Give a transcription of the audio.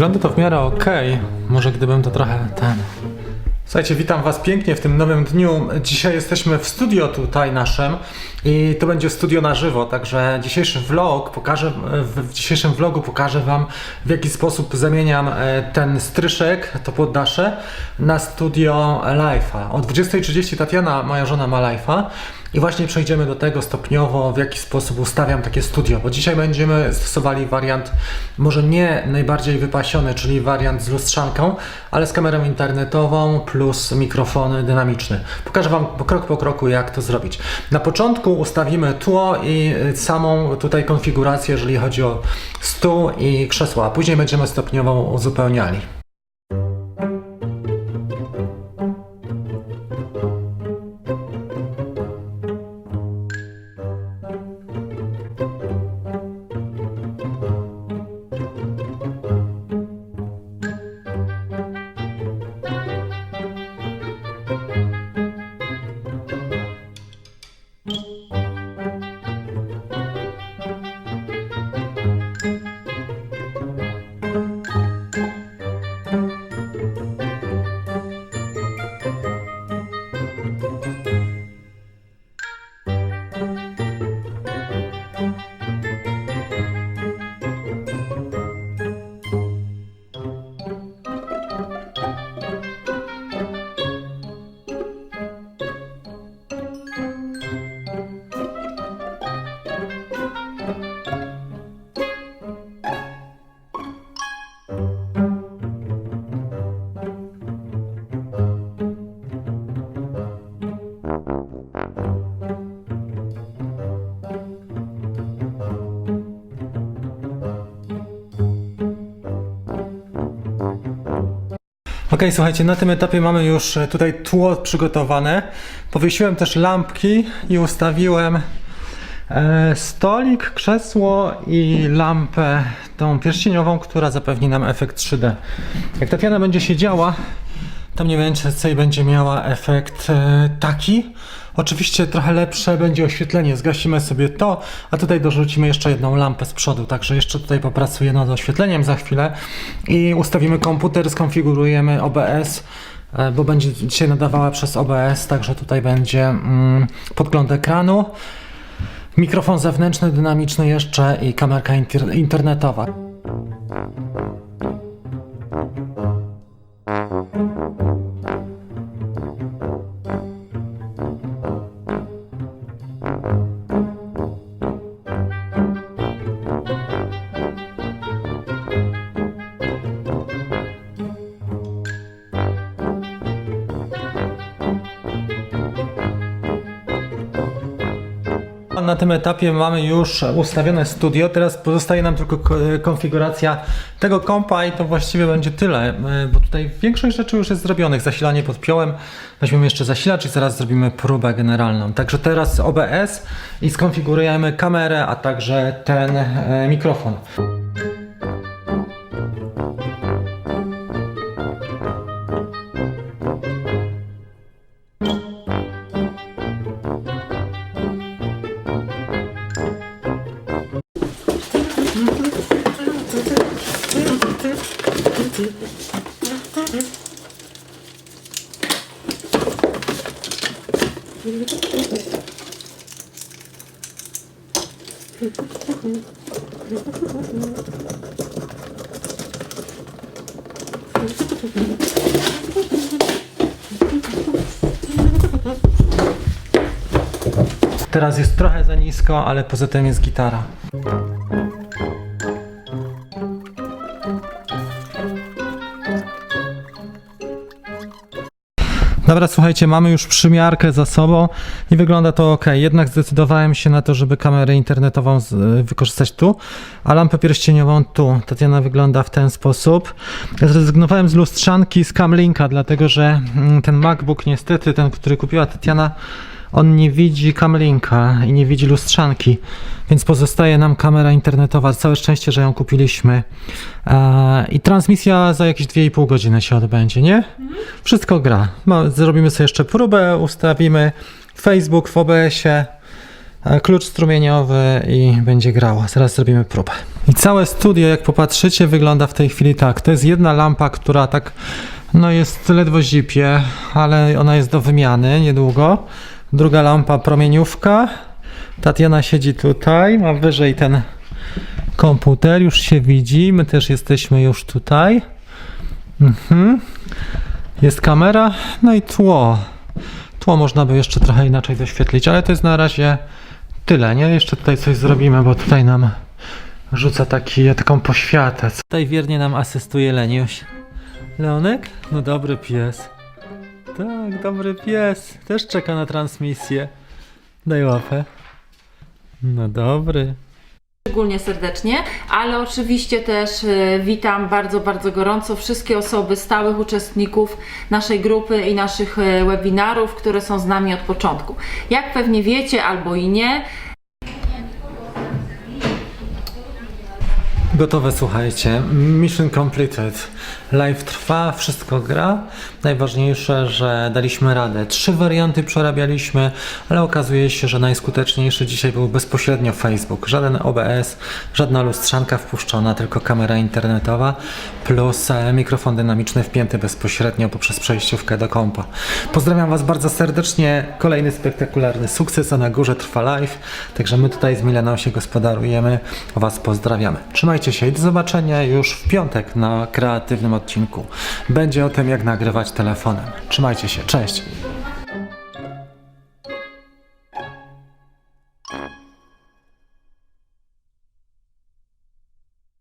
Wygląda to w miarę ok. Może gdybym to trochę ten. Słuchajcie, witam Was pięknie w tym nowym dniu. Dzisiaj jesteśmy w studio tutaj naszym i to będzie studio na żywo, także dzisiejszy vlog pokażę, w dzisiejszym vlogu pokażę Wam w jaki sposób zamieniam e, ten stryszek, to poddasze na studio live'a. O 20.30 Tatiana, moja żona ma live'a i właśnie przejdziemy do tego stopniowo, w jaki sposób ustawiam takie studio, bo dzisiaj będziemy stosowali wariant może nie najbardziej wypasiony, czyli wariant z lustrzanką, ale z kamerą internetową mikrofony dynamiczne. Pokażę Wam krok po kroku, jak to zrobić. Na początku ustawimy tło i y, samą tutaj konfigurację, jeżeli chodzi o stół i krzesła, a później będziemy stopniowo uzupełniali. Ok, słuchajcie, na tym etapie mamy już e, tutaj tło przygotowane. Powiesiłem też lampki i ustawiłem e, stolik, krzesło i lampę tą pierścieniową, która zapewni nam efekt 3D. Jak Tatiana będzie siedziała, to mniej więcej będzie miała efekt e, taki. Oczywiście trochę lepsze będzie oświetlenie. Zgasimy sobie to, a tutaj dorzucimy jeszcze jedną lampę z przodu. Także jeszcze tutaj popracuję nad oświetleniem za chwilę i ustawimy komputer, skonfigurujemy OBS, e, bo będzie dzisiaj nadawała przez OBS, także tutaj będzie mm, podgląd ekranu. Mikrofon zewnętrzny, dynamiczny jeszcze i kamerka inter- internetowa. Na tym etapie mamy już ustawione studio, teraz pozostaje nam tylko ko- konfiguracja tego kompa i to właściwie będzie tyle, e, bo tutaj większość rzeczy już jest zrobionych. Zasilanie podpiąłem, weźmiemy jeszcze zasilacz i zaraz zrobimy próbę generalną. Także teraz OBS i skonfigurujemy kamerę, a także ten e, mikrofon. Teraz jest trochę za nisko, ale poza tym jest gitara. Dobra, słuchajcie, mamy już przymiarkę za sobą i wygląda to ok. Jednak zdecydowałem się na to, żeby kamerę internetową z, wykorzystać tu, a lampę pierścieniową tu. Tatiana wygląda w ten sposób. Zrezygnowałem z lustrzanki z Camlinka, dlatego że mm, ten MacBook niestety, ten, który kupiła Tatiana, on nie widzi Camlinka i nie widzi lustrzanki, więc pozostaje nam kamera internetowa. Całe szczęście, że ją kupiliśmy. E, I transmisja za jakieś 2,5 godziny się odbędzie, nie? Wszystko gra. Zrobimy sobie jeszcze próbę, ustawimy Facebook w OBS-ie, klucz strumieniowy i będzie grała. Zaraz zrobimy próbę. I całe studio, jak popatrzycie, wygląda w tej chwili tak. To jest jedna lampa, która tak, no jest ledwo zipie, ale ona jest do wymiany niedługo. Druga lampa, promieniówka. Tatiana siedzi tutaj, ma wyżej ten komputer, już się widzi. My też jesteśmy już tutaj. Mhm. Jest kamera, no i tło. Tło można by jeszcze trochę inaczej doświetlić, ale to jest na razie tyle, nie? Jeszcze tutaj coś zrobimy, bo tutaj nam rzuca taki, taką poświatę. Tutaj wiernie nam asystuje Leniuś. Leonek? No dobry pies. Tak, dobry pies. Też czeka na transmisję. Daj łapę. No dobry. szczególnie serdecznie, ale oczywiście też e, witam bardzo, bardzo gorąco wszystkie osoby, stałych uczestników naszej grupy i naszych e, webinarów, które są z nami od początku. Jak pewnie wiecie albo i nie, Gotowe, słuchajcie. Mission completed. Live trwa, wszystko gra. Najważniejsze, że daliśmy radę. Trzy warianty przerabialiśmy, ale okazuje się, że najskuteczniejszy dzisiaj był bezpośrednio Facebook. Żaden OBS, żadna lustrzanka wpuszczona, tylko kamera internetowa plus e, mikrofon dynamiczny wpięty bezpośrednio poprzez przejściówkę do kompa. Pozdrawiam Was bardzo serdecznie. Kolejny spektakularny sukces, a na górze trwa live. Także my tutaj z Mileną się gospodarujemy. Was pozdrawiamy. Trzymajcie się i do zobaczenia już w piątek na kreatywnym odcinku. Będzie o tym, jak nagrywać telefonem. Trzymajcie się. Cześć.